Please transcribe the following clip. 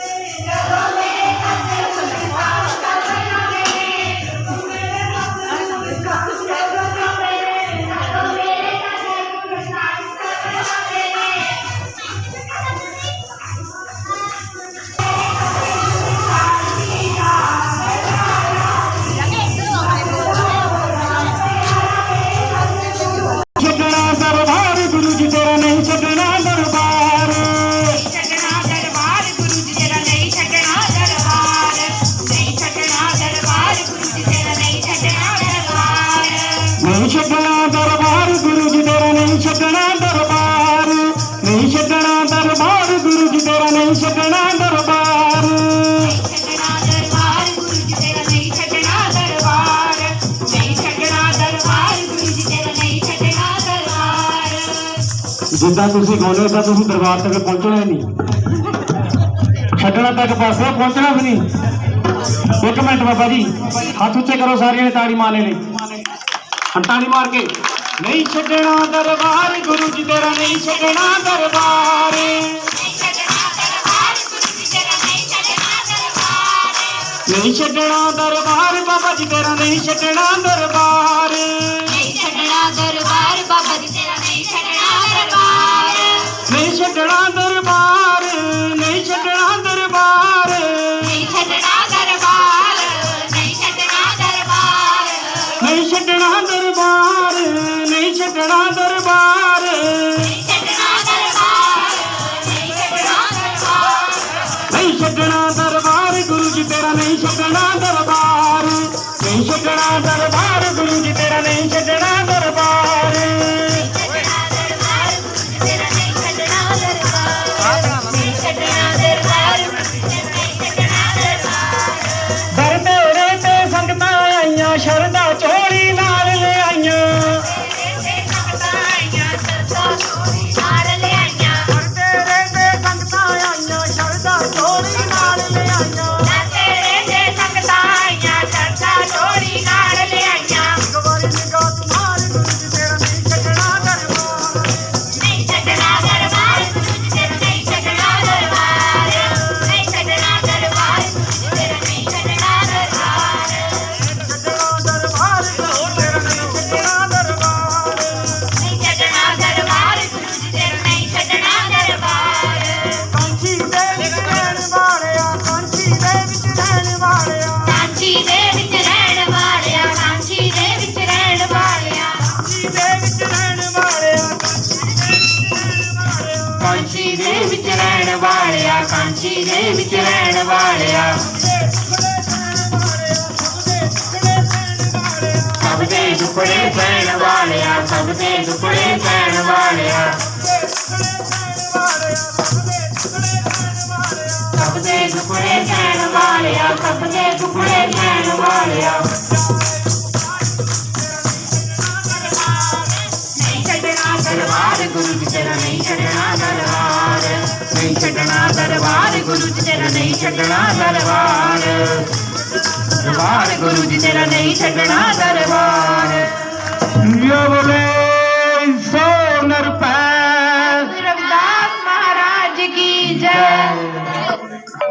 Amen. ਦਰਬਾਰ ਗੁਰੂ ਜੀ ਤੇਰਾ ਨਹੀਂ ਛੱਡਣਾ ਦਰਬਾਰ ਨਹੀਂ ਛੱਡਣਾ ਦਰਬਾਰ ਗੁਰੂ ਜੀ ਤੇਰਾ ਨਹੀਂ ਛੱਡਣਾ ਦਰਬਾਰ ਛੱਡਣਾ ਦਰਬਾਰ ਗੁਰੂ ਜੀ ਤੇਰਾ ਨਹੀਂ ਛੱਡਣਾ ਦਰਬਾਰ ਨਹੀਂ ਛੱਡਣਾ ਦਰਬਾਰ ਗੁਰੂ ਜੀ ਤੇਰਾ ਨਹੀਂ ਛੱਡਣਾ ਦਰਬਾਰ ਜਿੱਦਾਂ ਤੁਸੀਂ ਗਾਉਂਦੇ ਹੋ ਤਾਂ ਤੁਸੀਂ ਦਰਬਾਰ ਤੱਕ ਪਹੁੰਚਣਾ ਹੀ ਨਹੀਂ। ਛੱਡਣਾ ਤੱਕ ਬਸ ਪਹੁੰਚਣਾ ਵੀ ਨਹੀਂ। ਇੱਕ ਮਿੰਟ ਬਾਬਾ ਜੀ, ਹੱਥ ਉੱਚੇ ਕਰੋ ਸਾਰਿਆਂ ਨੇ ਤਾੜੀ ਮਾਰਨੇ ਲਈ ਹਾਂ, ਤਾੜੀ ਮਾਰ ਕੇ। ਨਹੀਂ ਛੱਡਣਾ ਦਰਬਾਰ ਗੁਰੂ ਜੀ ਤੇਰਾ ਨਹੀਂ ਛੱਡਣਾ ਦਰਬਾਰ। ਨਹੀਂ ਛੱਡਣਾ ਦਰਬਾਰ ਗੁਰੂ ਜੀ ਤੇਰਾ ਨਹੀਂ ਛੱਡਣਾ ਦਰਬਾਰ। ਨਹੀਂ ਛੱਡਣਾ ਦਰਬਾਰ ਬਾਬਾ ਜੀ ਤੇਰਾ ਨਹੀਂ ਛੱਡਣਾ ਦਰਬਾਰ। ਨਹੀਂ ਛੱਡਣਾ ਦਰਬਾਰ ਬਾਬਾ ਜੀ ਤੇਰਾ ਨਹੀਂ ਛੱਡਣਾ ਦਰਬਾਰ। ਨਹੀਂ ਛੱਡਣਾ ਛੱਡਣਾ ਦਰਬਾਰ। ਨਹੀਂ ਛੱਡਣਾ ਦਰਬਾਰ। ਦੇ ਵਿੱਚ ਰਹਿਣ ਵਾਲਿਆ ਕਾਂਚੀ ਦੇ ਵਿੱਚ ਰਹਿਣ ਵਾਲਿਆ ਕਾਂਚੀ ਦੇ ਵਿੱਚ ਰਹਿਣ ਵਾਲਿਆ। ਸਭ ਦੇ ਦੁਖੜੇ ਪੈਣ ਵਾਲਿਆ, ਸਭ ਦੇ ਦੁਖੜੇ ਪੈਣ ਵਾਲਿਆ। ਸਭ ਦੇ ਦੁਖੜੇ ਪੈਣ ਵਾਲਿਆ, ਸਭ ਦੇ ਦੁਖੜੇ ਪੈਣ ਵਾਲਿਆ। ਦਰਬਾਰ, ਗੁਰੂ ਜੀ ਤੇਰਾ ਨਹੀਂ ਛੱਡਣਾ ਦਰਬਾਰ। ਨਹੀਂ ਛੱਡਣਾ ਦਰਬਾਰ, ਗੁਰੂ ਜੀ ਤੇਰਾ ਨਹੀਂ ਛੱਡਣਾ ਦਰਬਾਰ। ਦਰਬਾਰ, ਗੁਰੂ ਜੀ ਤੇਰਾ ਨਹੀਂ ਛੱਡਣਾ ਦਰਬਾਰ। ਯਵਲੇ ਸੋ